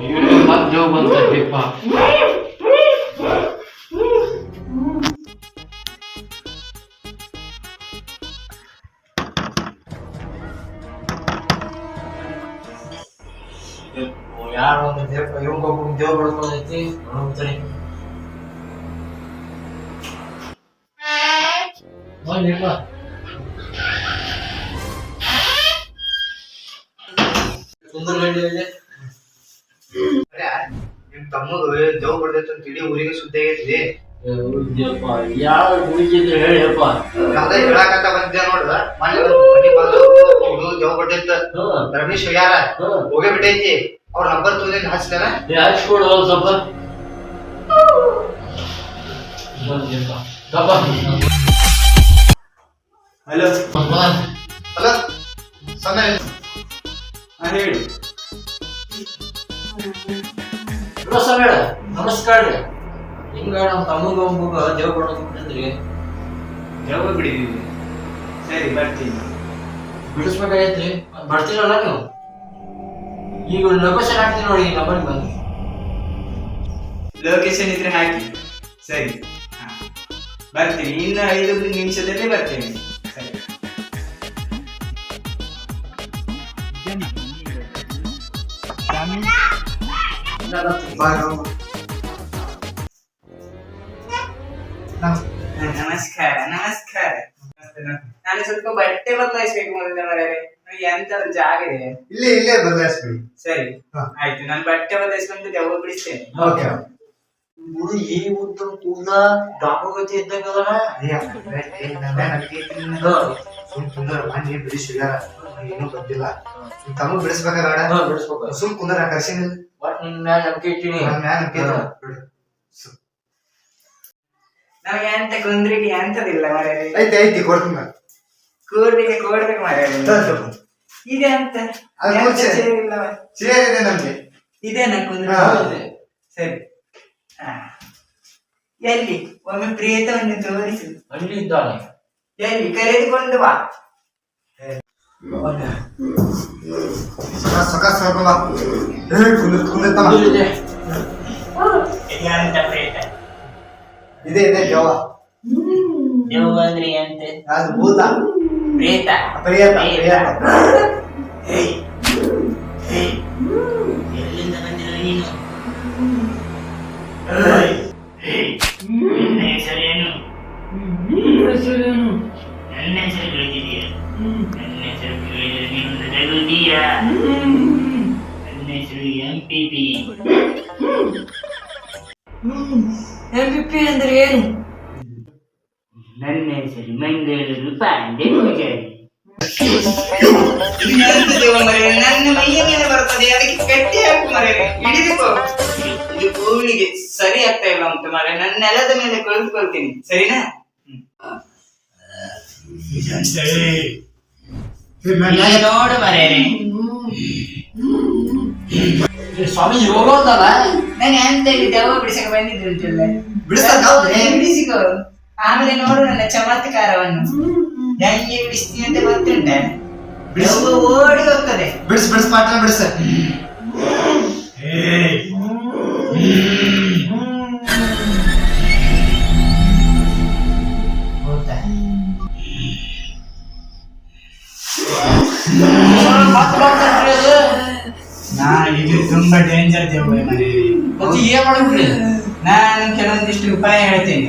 Yürüyün jawaban tadi pak. Ya, orang dia payung kok pun jawab orang mencari. ನಿಮ್ ದೇವ್ ಬಡ್ದೈತೆ ಅಂತ ಇಡೀ ಊರಿಗೆ ಸುದ್ದಿ ಆಗೈತಿ ಯಾವ ಗುಡಿಗಿದ್ರೆ ಹೇಳಿಯಪ್ಪ. ಅದ ಹೇಳಾಕತ್ತ ಬಂದಿದ್ದೆ ನೋಡ್ದ? ಮನೆ ರಮೇಶ್ ಯಾರ? ಹೋಗೇ ಬಿಟ್ಟೈತಿ. ಅವ್ರ ನಂಬರ್ ತೋದಿಲ್ಲ ಹಚ್ತಾನ ಹಚ್ಕೊಡು ಸ್ವಲ್ಪ. ತಪ್ಪ. ಹಲೋ. ಹಲೋ. ಸಣ್ಣ ಹೇಳಿ. ಬೇಡ ನಮಸ್ಕಾರ ರೀ. ಹಿಂಗ ನಮ್ಮ ತಮ್ಮಗ ಒಬ್ಬಗ ದೇವ್ ಕೊಡೋದ್ರಿ ದೇವ್ ಬಿಡಿದೀವಿ ಸರಿ ಬರ್ತೀನಿ. ಬಿಡಿಸ್ಬೇಕಾಗೈತ್ರಿ. ಬರ್ತೀರಲ್ಲ ನೀವು? ಈಗ ಲೊಕೇಶನ್ ಹಾಕ್ತೀನಿ ನೋಡಿ ಈ ನಂಬರ್ಗೆ ಬಂದು ಲೊಕೇಶನ್ ಇದ್ರೆ ಹಾಕಿ. ಸರಿ. ಹಾ. ಬರ್ತೀನಿ. ಇನ್ನು ಐದು ನಿಮಿಷದಲ್ಲಿ ಬರ್ತೀನಿ. ಸರಿ ನಮಸ್ಕಾರ ನಮಸ್ಕಾರ ನಾನು ಸ್ವಲ್ಪ ಬಟ್ಟೆ ಬದಲಾಯಿಸ್ಬೇಕು ಮೊದಲ ಮರೇ ಎಂತ ಜಾಗ ಇದೆ ಇಲ್ಲೇ ಇಲ್ಲೇ ಬದಲಾಯಿಸ್ಬೇಕು ಸರಿ. ಆಯ್ತು ನಾನು ಬಟ್ಟೆ ಬದಲಾಯಿಸ್ಕೊಂಡು ದೆವ್ವ ಬಿಡಿಸ್ತೇನೆ ಓಕೆ ಗುರು ಈ ಉದ್ದ ಕೂದ ಡಾಕುಗತಿ ಇದ್ದಂಗಲ್ಲ ಸುಮ್ ಮನೆ ಬಿಡಿಸಿದಾರ ಏನು ಗೊತ್ತಿಲ್ಲ. ತಮ್ಮ ಬಿಡಿಸ್ಬೇಕ ಬೇಡ ಬಿಡಿಸ್ಬೇಕು. ಸುಮ್ ಕುಂದ್ರ ಕರ್ಸಿನ ಬಟ್ ನಿನ್ ಮ್ಯಾಲ ನಂಬಿಕೆ ಇಟ್ಟಿನಿ. ನನ್ ಮ್ಯಾಲ ನಂಬಿಕೆ ಐತೆ. ಬಿಡು. ನಮಗೆ ಎಂತ ಕುಂದ್ರಿಗೆ ಎಂತದಿಲ್ಲ ಮರ್ಯಾರೆ ಐತಿ ಐತಿ ಕೊಡ್ತೀನಿ ನಾನು. ಕೊಡ್ಬೇಕು. ಇದೆ ಅಂತ. ಚೇರ್ ಇದೆ ನಮ್ಗೆ. ಇದೇನ ಕುಂದ್ರ. ಸರಿ. ಎಲ್ಲಿ? ಒಮ್ಮೆ ಪ್ರಿಯತವನ್ನು ತೋರಿಸು. ಅಲ್ಲಿ ಇದ್ದಾನೆ. ಎಲ್ಲಿ? ಕರೆದುಕೊಂಡು ಬಾ. ಸೊಕ ಸೊಕ ಸೊಕ ಬಾ. ಏ ಕುಂದ್ರ ಕುಂದ್ರ ತಮ್ಮ. ಇಲ್ಲಿದೆ. ಎಂತ ಪ್ರೇತ ಇದೆ ಇದೆ ಜವ ದೆವ್ವ ಅಂದ್ರೆ ಎಂತ ಅದು ಭೂತ ಪ್ರೇತ ಪ್ರಿಯತ ಪ್ರಿಯತ ಹೇಯ್. ಹೇಯ್. ಎಲ್ಲಿಂದ ಬಂದಿರೋ ನೀನು ನನ್ನ ಮೈಯ ಮೇಲೆ ಬರ್ತದೆ ಅದಕ್ಕೆ ಕಟ್ಟಿ ಹಾಕು ಮರೆ ಹಿಡಿದುಕೋ ಇದು ಭೂಮಿಗೆ ಸರಿ ಆಗ್ತಾ ಇಲ್ಲ ಉಂಟು ಮರೆ ನನ್ನ ನೆಲದ ಮೇಲೆ ಕುಳಿತುಕೊಳ್ತೀನಿ ಸರಿನಾ ನೋಡು ಮರೇನೆ ಸ್ವಾಮಿ ಹೋಗೋದಲ್ಲ? ನಾನು ಎಂತ ಇಲ್ಲಿ ದೆವ್ವ ಬಿಡಿಸಕ್ಕೆ ಬಿಡಿಸ್ತಾನೆ ಹೌದು, ಬಿಡಿಸಿಕೋ. ಆಮೇಲೆ ನೋಡು ನನ್ನ ಚಮತ್ಕಾರವನ್ನು. ಹೆಂಗೆ ಬಿಡಿಸ್ತೀನಿ ಅಂತ ಗೊತ್ತುಂಟ ಬಿಡಿಸು ಓಡಿ ಹೋಗ್ತದೆ. ಬಿಡಿಸ್ ಬಿಡಿಸ್ ಪಾಟ್ನ ಬಿಡಿಸ. ಅದು. ನಾ ಇದು ತುಂಬಾ ಡೇಂಜರ್ ದೆವ್ವ ಮರೆ ಮತ್ತೆ ಏನ್ ಮಾಡ್ಬಿಡ್ರಿ ನಾನು ಕೆಲವೊಂದಿಷ್ಟು ಉಪಾಯ ಹೇಳ್ತೇನೆ.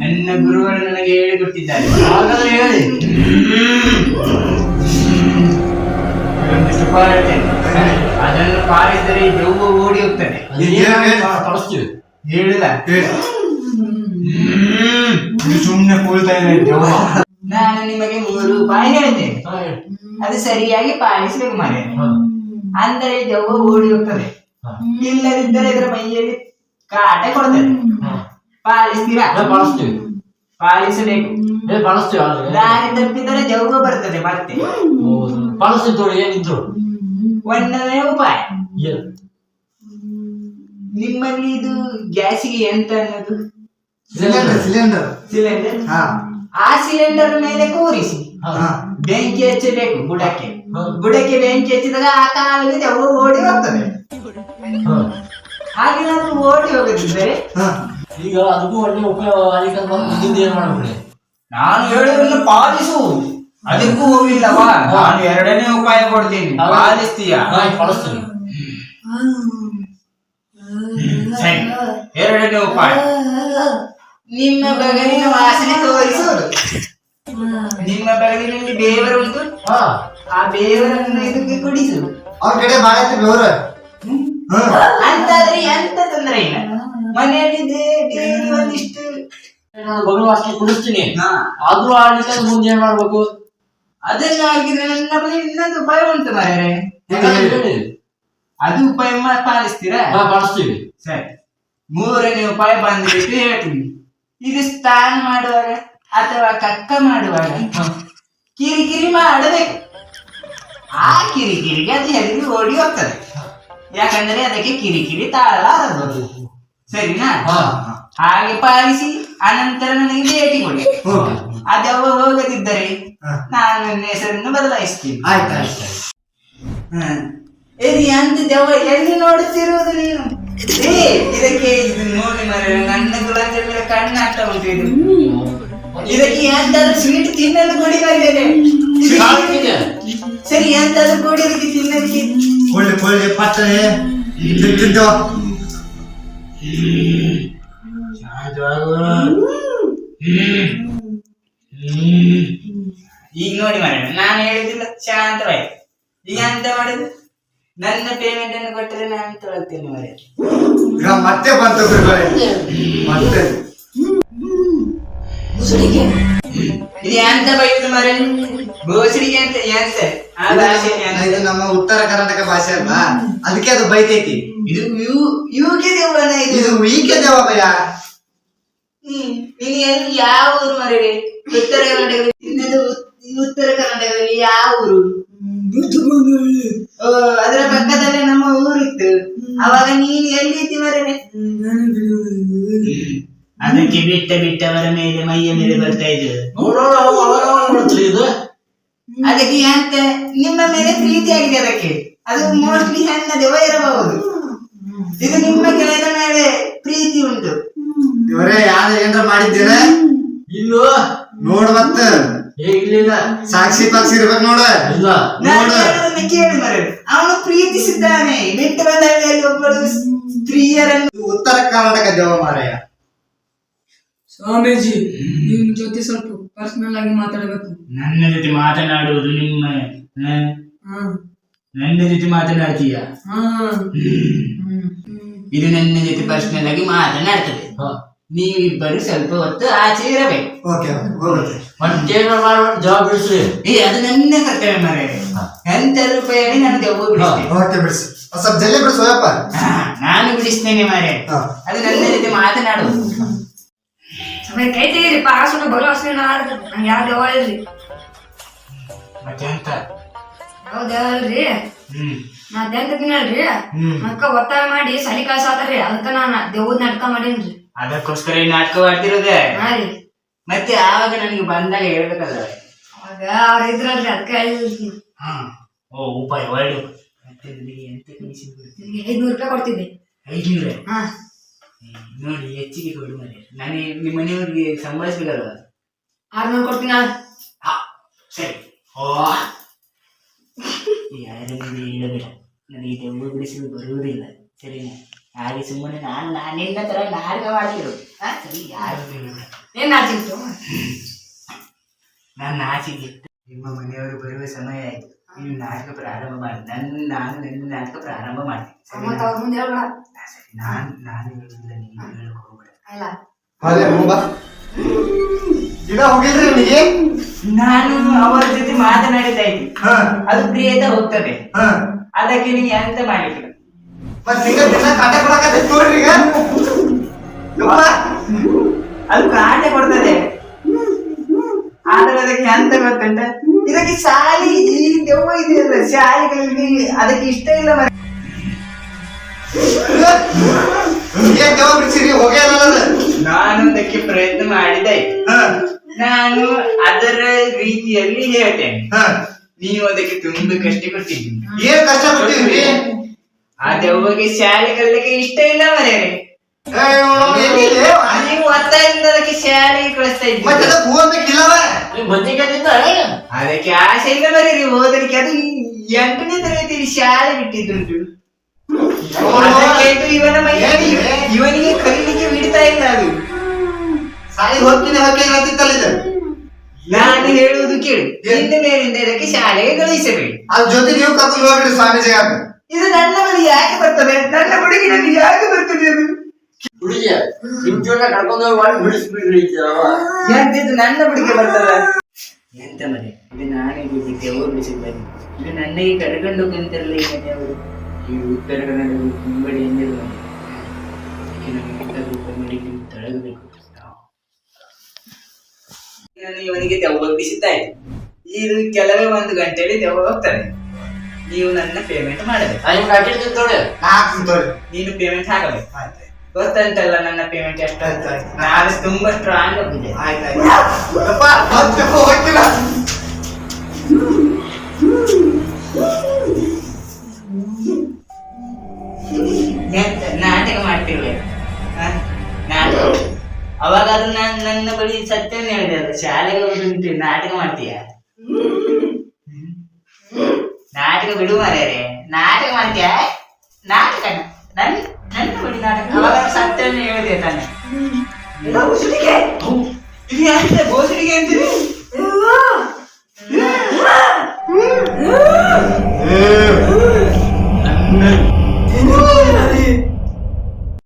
ನನ್ನ ಗುರುಗಳು ನನಗೆ ಹೇಳಿಕೊಟ್ಟಿದ್ದಾರೆ ಹಾಗಾದ್ರೆ ಹೇಳಿ. ಕೆಲವೊಂದಿಷ್ಟು ಉಪಾಯ ಹೇಳ್ತೇನೆ. ಅದನ್ನು ಪಾಲಿಸಿದರೆ ದೆವ್ವ ಓಡಿ ಹೋಗ್ತದೆ. ಕಳಿಸ್ತೀವಿ ಹೇಳಿಲ್ಲ. ಸುಮ್ಮನೆ ಕೂಳ್ತಾ ಇದೆ ದೆವ್ವ ನಾನು ನಿಮಗೆ ಮೂರು ಉಪಾಯ ಹೇಳ್ತೇನೆ. ಅದು ಸರಿಯಾಗಿ ಪಾಲಿಸಬೇಕು ಮರೆ. ಹಾ. ಅಂದರೆ ದೆವ್ವ ಓಡಿ ಹೋಗ್ತದೆ ಇಲ್ಲದಿದ್ದರೆ ಇದರ ಮೈಯಲ್ಲಿ ಕಾಟ ಕೊಡ್ತದೆ. ಪಾಲಿಸ್ತೀರಾ? ಬಳಸ್ತೀವಿ ಪಾಲಿಸಬೇಕು. ಬಳಸ್ತೀವಿ ದಾರಿ ತಪ್ಪಿದರೆ ದೆವ್ವ ಬರ್ತದೆ ಮತ್ತೆ. ತೋರಿ ಏನಿದ್ರು. ಒಂದನೇ ಉಪಾಯ. ನಿಮ್ಮಲ್ಲಿ ಇದು ಗ್ಯಾಸಿಗೆ ಎಂತ ಅನ್ನೋದು? Cylinder cylinder. ಸಿಲಿಂಡರ್? ಹಾ. ಆ ಸಿಲಿಂಡರ್ ಮೇಲೆ ಕೂರಿಸಿ. ಬೆಂಕಿ ಹಚ್ಚಬೇಕು ಬುಡಕ್ಕೆ. ಬುಡಕ್ಕೆ ಬೆಂಕಿ ಹಚ್ಚಿದಾಗ ಆ ಕಾಲದಲ್ಲಿ ಅವನು ಓಡಿ ಹೋಗ್ತದೆ. ಹಾ. ಹಾಗೇನಾದ್ರೂ ಓಡಿ ಹೋಗದಿದ್ರೆ ಹಾ. ಈಗ ಅದಕ್ಕೂ ಒಳ್ಳೆ ಉಪಯೋಗ ಅದಕ್ಕೆ ಮುಂದಿನ ಏನ್ ಮಾಡ್ಬಿಡ್ರಿ ನಾನು ಹೇಳುವುದನ್ನು ಪಾಲಿಸು. ಅದಕ್ಕೂ ಹೋಗಿಲ್ಲವಾ ನಾನು ಎರಡನೇ ಉಪಾಯ ಕೊಡ್ತೀನಿ. ಪಾಲಿಸ್ತೀಯ? ಪಾಲಿಸ್ತೀನಿ. ಸರಿ. ಎರಡನೇ ಉಪಾಯ. ನಿಮ್ಮ ಬಗಲಿನ ವಾಸನೆ ತೋರಿಸೋದು. ನಿಮ್ಮ ಬಗಲಿನಲ್ಲಿ ಬೇರೆ ಉಂಟು? ಹಾ. ಆ ಬೇವರನ್ನ ಇದಕ್ಕೆ ಕುಡಿಸು. ಅವ್ರ ಕಡೆ ಬಾಳ ಐತಿ ಬೆವ್ರ? ಅಂತಾದ್ರೆ ಎಂತ ತೊಂದ್ರೆ ಇಲ್ಲ. ಮನೆಯಲ್ಲಿ ಡೈಲಿ ಒಂದಿಷ್ಟು. ಬಗಲು ವಾಸನೆ ಕುಡಿಸ್ತೀನಿ. ಆದ್ರೂ ಆಡ್ಲಿಕ್ಕೆ ಮುಂದೆ ಏನ್ ಮಾಡ್ಬೇಕು? ಅದನ್ನು ಆಗಿದ್ರೆ ನನ್ನ ಬಳಿ ಇನ್ನೊಂದು ಉಪಾಯ ಉಂಟು ಹೇಳಿ. ಅದು ಉಪಾಯ ಪಾಲಿಸ್ತೀರಾ? ಪಾಲಿಸ್ತೀವಿ. ಸರಿ. ಮೂರನೇ ಉಪಾಯ ಬಂದ್ಬಿಟ್ಟು ಹೇಳ್ತೀನಿ. ಇದು ಸ್ನಾನ ಮಾಡುವಾಗ ಅಥವಾ ಕಕ್ಕ ಮಾಡುವಾಗ ಕಿರಿಕಿರಿ ಮಾಡಬೇಕು. ಆ ಕಿರಿಕಿರಿಗೆ ಅದು ಹೆದರಿ ಓಡಿ ಹೋಗ್ತದೆ ಯಾಕಂದ್ರೆ ಅದಕ್ಕೆ ಕಿರಿಕಿರಿ ತಾಳಲಾರದು. ಸರಿನಾ? ಹಾಗೆ ಪಾಲಿಸಿ ಅನಂತರ ನನಗೆ ಭೇಟಿ ಕೊಡಿ. ಅದವ ಹೋಗದಿದ್ದರೆ ನಾನು ನನ್ನ ಹೆಸರನ್ನು ಬದಲಾಯಿಸ್ತೀನಿ. ಆಯ್ತಾ. ಇದು ಎಂತ ದೆವ್ವ ಎಲ್ಲಿ ನೋಡುತ್ತಿರುವುದು ನೀನು? ಏ ಇದಕ್ಕೆ ಇದು ನೋಡಿ ಮರ ನನ್ನ ಗುಲಾಬಿ ಕಣ್ಣಾಗ್ತಾ ಕಣ್ಣು ಆಗ್ತಾ ಉಂಟು ಇದು. ಇದಕ್ಕೆ ಎಂತಾದ್ರೂ ಸ್ವೀಟ್ ತಿನ್ನಲು ಕೊಡಿ ಮರ್ಯಾದೆ ಸಾಕಿದೆ. ಸರಿ ಎಂತಾದ್ರೂ ಕೊಡಿ ಇದಕ್ಕೆ ತಿನ್ನಲಿಕ್ಕೆ ಕೊಳ್ಳಿ ಕೊಳ್ಳಿ ಪಟ್ಟನೆ ತಿಂತೇವ ಈಗ ನೋಡಿ ಮರ ನಾನು ಹೇಳಿದಿಲ್ಲ ಶಾಂತವಾಯ್ತು ಈಗ ಎಂತ ಮಾಡುದು ನನ್ನ ಪೇಮೆಂಟ್ ಅನ್ನು ಕೊಟ್ಟರೆ ನಾನು ತೊಗೊಳ್ತೇನೆ ಮರ ಈಗ ಮತ್ತೆ ಬಂತು ಗುರುಗಳೇ ಮತ್ತೆ ಮುಸುಡಿಗೆ ಇದು ಎಂತ ಬೈಯುದು ಮರ ಗೋಸಡಿಗೆ ಅಂತ ಎಂತ ಆ ಭಾಷೆ? ಇದು ನಮ್ಮ ಉತ್ತರ ಕರ್ನಾಟಕ ಭಾಷೆ ಅಲ್ಲ ಅದಕ್ಕೆ ಅದು ಬೈತೈತಿ. ಇದು ಯು ಯುಕೆ ದೇವನ ಇದು? ಇದು ಈಕೆ ದೇವ ಭಯ. ಹ್ಮ್. ನೀನು ಎಲ್ಲಿ ಯಾವ ಊರು ಮರೆ ಉತ್ತರ ಕರ್ನಾಟಕದಲ್ಲಿ? ಇನ್ನೊಂದು ಉತ್ತರ ಕರ್ನಾಟಕದಲ್ಲಿ ಯಾವ ಊರು? ಓ, ಅದರ ಪಕ್ಕದಲ್ಲೇ ನಮ್ಮ ಊರಿತ್ತು. ಅವಾಗ ನೀನು ಎಲ್ಲಿದ್ದಿ ಮರಳಿ ಅದಕ್ಕೆ ಬಿಟ್ಟ ಬಿಟ್ಟವರ ಮೇಲೆ ಮೈಯ ಮೇಲೆ ಬರ್ತಾ ಇದ್ರು ನೋಡೋಣ ಇದು? ಅದಕ್ಕೆ ಅಂತ ನಿಮ್ಮ ಮೇಲೆ ಪ್ರೀತಿ ಆಗಿದೆ ಅದಕ್ಕೆ. ಅದು ಮೋಸ್ಟ್ಲಿ ಹೆಣ್ಣ ಇರಬಹುದು ಇದು ನಿಮ್ಮ ಗೆಳೆಯರ ಮೇಲೆ ಪ್ರೀತಿ ಉಂಟು. ಇವರೇ ಯಾರ ಏನಾರ ಮಾಡಿದ್ದೀರ? ಇಲ್ಲೋ. ನೋಡ್ ಮತ್ತ ಇರ್ಲಿಲ್ಲ ಸಾಕ್ಷಿ ಪಾಕ್ಷಿ ಇರ್ಬೇಕು ನೋಡ. ಇಲ್ಲ. ನಾನು ನೋಡು. ಕೇಳಿ ಮರ. ಅವನು ಪ್ರೀತಿಸಿದ್ದಾನೆ. ಬಿಟ್ಟು ಬಂದ ಹಳ್ಳಿಯಲ್ಲಿ ಒಬ್ಬಳು ಸ್ತ್ರೀಯರನ್ನು ಉತ್ತರ ಕರ್ನಾಟಕ ದೇವ ಮಾರಾಯ ಸ್ವಾಮೀಜಿ ನಿಮ್ ಜೊತೆ ಸ್ವಲ್ಪ ಪರ್ಸನಲ್ ಆಗಿ ಮಾತಾಡಬೇಕು. ನನ್ನ ಜೊತೆ ಮಾತನಾಡುವುದು ನಿಮ್ಮ ಹ? ನನ್ನ ಜೊತೆ ಮಾತನಾಡ್ತೀಯ? ಹ್ಮ್. ಇದು ನನ್ನ ಜೊತೆ ಪರ್ಸನಲ್ ಆಗಿ ಮಾತನಾಡ್ತದೆ. ನೀವಿಬ್ಬರು ಸ್ವಲ್ಪ ಹೊತ್ತು ಆಚೆ ಇರಬೇಕು. ಓಕೆ ಹೋಗುತ್ತೆ. ಜವಾಬ್ ಬಿಡಿಸ್ರಿ ಏ ಅದು ನನ್ನ ಕರ್ತವ್ಯ ಮರೆ. ಎಂತ ರೂಪಾಯಿ ನನಗೆ ಬಿಡಿಸ್ತೇನೆ. ಓಕೆ ಬಿಡಿಸಿ. ಸ್ವಲ್ಪ ಜಲ್ದಿ ಬಿಡಿಸು ನಾನು ಬಿಡಿಸ್ತೇನೆ ಮರೆ. ಹಾ. ಅದು ನನ್ನ ಜೊತೆ ಮಾತನಾಡುವುದು. ಕೈ ತೆಗೀರಿ ಬರೋ ಅಷ್ಟೇ ನಂಗೆ ಯಾವ ದೇವ ಇಲ್ರಿ. ಮತ್ತೆ ಅಂತ ಯಾವ ದೇವ ಇಲ್ರಿ? ಹ್ಮ್. ನಾ. ಅಕ್ಕ ಒತ್ತಾಯ ಮಾಡಿ ಸಲಿ ಕಳ್ಸಾತಾರ್ರಿ ಅದಕ್ಕ ನಾನು ದೇವ್ದ ನಾಟಕ ಮಾಡೀನ್ರಿ. ಅದಕ್ಕೋಸ್ಕರ ಈ ನಾಟಕ ಮಾಡ್ತಿರೋದೆ? ಮತ್ತೆ ಆವಾಗ ನನಗೆ ಬಂದಾಗ ಹೇಳ್ಬೇಕಲ್ಲ? ಅವಾಗ ಅವ್ರ ಇದ್ರಲ್ರಿ ಅದಕ್ಕ ಹೇಳಿದ್ರಿ ಹಾ. ಓ ಉಪಾಯ ಒಳ್ಳೆ. ಐದ್ನೂರು ರೂಪಾಯಿ ಕೊಡ್ತಿದ್ದೆ. ಐದ್ನೂರ? ಹಾ. ನೋಡಿ ಹೆಚ್ಚಿಗೆ ಕೊಡು ಮನೆ. ನಾನು ನಿಮ್ಮ ಮನೆಯವ್ರಿಗೆ ಸಂಭಾಳಿಸ್ಬೇಕಲ್ವ? ಆರ್ನೂರು ಕೊಡ್ತೀನಿ? ಹಾ ಸರಿ. ಓ ಯಾರಿಗೆ ಹೇಳಬೇಡ ನನಗೆ ದೆವ್ವ ಬಿಡಿಸಲು ಬರುವುದಿಲ್ಲ. ಸರಿನಾ? ಹಾಗೆ ಸುಮ್ಮನೆ ನಾನು ನಾನೆಲ್ಲ ತರ ನಾಟಕ ಮಾಡ್ತಿರೋದು ಹಾ ಸರಿ ಯಾರು ಏನು ನಾಚಿತ್ತು ನಾನು ನಾಚಿಗಿತ್ತು ನಿಮ್ಮ ಮನೆಯವರು ಬರುವ ಸಮಯ ಆಯ್ತು. ನೀವು ನಾಟಕ ಪ್ರಾರಂಭ ಮಾಡಿ ನನ್ನ ನಾನು ನಿನ್ನ ನಾಟಕ ಪ್ರಾರಂಭ ಮಾಡ್ತೀನಿ? ಅವ್ರ ಮುಂದೆ ಹೇಳ್ಬೇಡ ನಾನು ಹೇಳಕ್ ಹೋಗ್ಬೇಡ ಹೋಗ ನಿಮಗೆ ನಾನು ಅವರ ಜೊತೆ ಮಾತನಾಡಿದ್ದಾಯ್ತು ಹಾ. ಅದು ಪ್ರಿಯತ ಹೋಗ್ತದೆ. ಹಾ. ಅದಕ್ಕೆ ನೀ ಎಂತ ಮಾಡಿಲ್ಲ ಮತ್ ನಿಂಗ ದಿನ ಕಾಟ ಕೊಡಕತ್ತೆ ನೋಡ್ರಿ ಈಗ. ಯಪ್ಪ. ಅದು ಕಾಟೆ ಕೊಡ್ತದೆ. ಆದ್ರೆ ಅದಕ್ಕೆ ಎಂತ ಗೊತ್ತಂಟ? ಇದಕ್ಕೆ ಶಾಲಿ ಈ ದೆವ್ವ ಇದೆಯಲ್ಲ ಶಾಲೆಗಳಲ್ಲಿ ಅದಕ್ಕೆ ಇಷ್ಟ ಇಲ್ಲ ಮರೆ ಏನ್ ದೇವ ಬಿಡಿಸಿರಿ ಹೋಗೇ ಅಲ್ಲ ನಾನು ಅದಕ್ಕೆ ಪ್ರಯತ್ನ ಮಾಡಿದೆ. ಹಾ. ನಾನು ಅದರ ರೀತಿಯಲ್ಲಿ ಹೇಳ್ತೇನೆ. ಹಾ. ನೀವು ಅದಕ್ಕೆ ತುಂಬಾ ಕಷ್ಟ ಕೊಟ್ಟಿದ್ದೀನಿ ಏನ್ ಕಷ್ಟ ಪಟ್ಟಿದ್ರಿ ಆ ದೆವ್ವಗೆ ಶಾಲೆ ಕಲಿಲಿಕ್ಕೆ ಇಷ್ಟ ಇಲ್ಲ ಮನೆಯರೆ ನೀವು ಒತ್ತಾಯದಿಂದ ಅದಕ್ಕೆ ಶಾಲೆಗೆ ಕಳಿಸ್ತಾ ಅದಕ್ಕೆ ಆಸೆ ಇಲ್ಲ ಮರೀರಿ ಓದಲಿಕ್ಕೆ. ಅದು ಎಂಟನೇ ತರಗತಿ ಶಾಲೆ ಬಿಟ್ಟಿದ್ದುಂಟು. ಇವನ ಇವನಿಗೆ ಕರೀಲಿಕ್ಕೆ ಬಿಡ್ತಾ ಇಲ್ಲ ಅದು. ಸಾಯಿ ಹೊತ್ತಿನ ಇದು? ನಾನು ಹೇಳುವುದು ಕೇಳಿ. ಇನ್ನು ಮೇಲಿಂದ ಇದಕ್ಕೆ ಶಾಲೆಗೆ ಕಳುಹಿಸಬೇಡಿ. ಅದ್ರ ಜೊತೆ ನೀವು ಕರ್ಕೊಂಡು ಹೋಗ್ಬಿಡಿ ಸ್ವಾಮೀಜಿ ಅಂತ ಇದು ನನ್ನ ಬಳಿ ಯಾಕೆ ಬರ್ತದೆ? ನನ್ನ ಯಾಕೆ ಬರ್ತದೆ ಅದು? ಹುಡುಗಿಯ ನಿಮ್ ಜೋಡ ಕರ್ಕೊಂಡು ಹೋಗಿ ಬಿಡಿಸ್ಬಿಡ್ರಿ ಯಾಕೆ ಇದು ನನ್ನ ಬಳಿಗೆ ಬರ್ತದೆ? ಎಂತ ಮನೆ? ಇದು ನಾನೇ ಬಿಡಿಸಿದ್ದೆ ಅವರು ಬಿಡಿಸಿದ್ದಾರೆ ಇದು ನನ್ನ ಕರ್ಕೊಂಡು ಹೋಗಿಂತಿರಲ್ಲ ಈ ಮನೆಯವರು. ಈ ಉತ್ತರ ಕನ್ನಡ ತಳಗಬೇಕು ನಾನು ಇವನಿಗೆ ದೆವ್ವ ಬಿಸಿದ್ದಾಯ್ತು ಇದು ಕೆಲವೇ ಒಂದು ಗಂಟೆಯಲ್ಲಿ ದೆವ್ವ ಹೋಗ್ತಾನೆ. ನೀವು ನನ್ನ ಪೇಮೆಂಟ್ ಮಾಡಬೇಕು. ಅಲ್ಲಿ ಕಟ್ಟಿರ್ತೀನಿ ತೊಡೆ ಹಾಕ್ತೀನಿ ತೋರಿ ನೀನು ಪೇಮೆಂಟ್ ಹಾಕಬೇಕು. ಗೊತ್ತಂತಲ್ಲ ನನ್ನ ಪೇಮೆಂಟ್ ಎಷ್ಟು ಅಂತ. ನಾನು ತುಂಬಾ ಸ್ಟ್ರಾಂಗ್ ಆಗಿದೆ ಆಯ್ತಾಯ್ತು ಅದು ನಾನು, ನನ್ನ ಬಳಿ ಸತ್ಯನೇ ಹೇಳಿದೆ ಅದು. ಶಾಲೆಗೆ ಹೋಗಿ ನಾಟಕ ಮಾಡ್ತೀಯ? ನಾಟಕ ಬಿಡು ಮಾರ್ಯಾರೆ ನಾಟಕ ಮಾಡ್ತೀಯ? ನಾಟಕ ನನ್, ನನ್ನ ಬಳಿ ನಾಟಕ. ಅವಾಗ ಸತ್ಯನೇ ಹೇಳಿದೆ ತಾನೆ. ಇದು ಬೋಸಡಿಗೆ ಇದು ಎಂತ ಬೋಸಡಿಗೆ ಅಂತೀರಿ?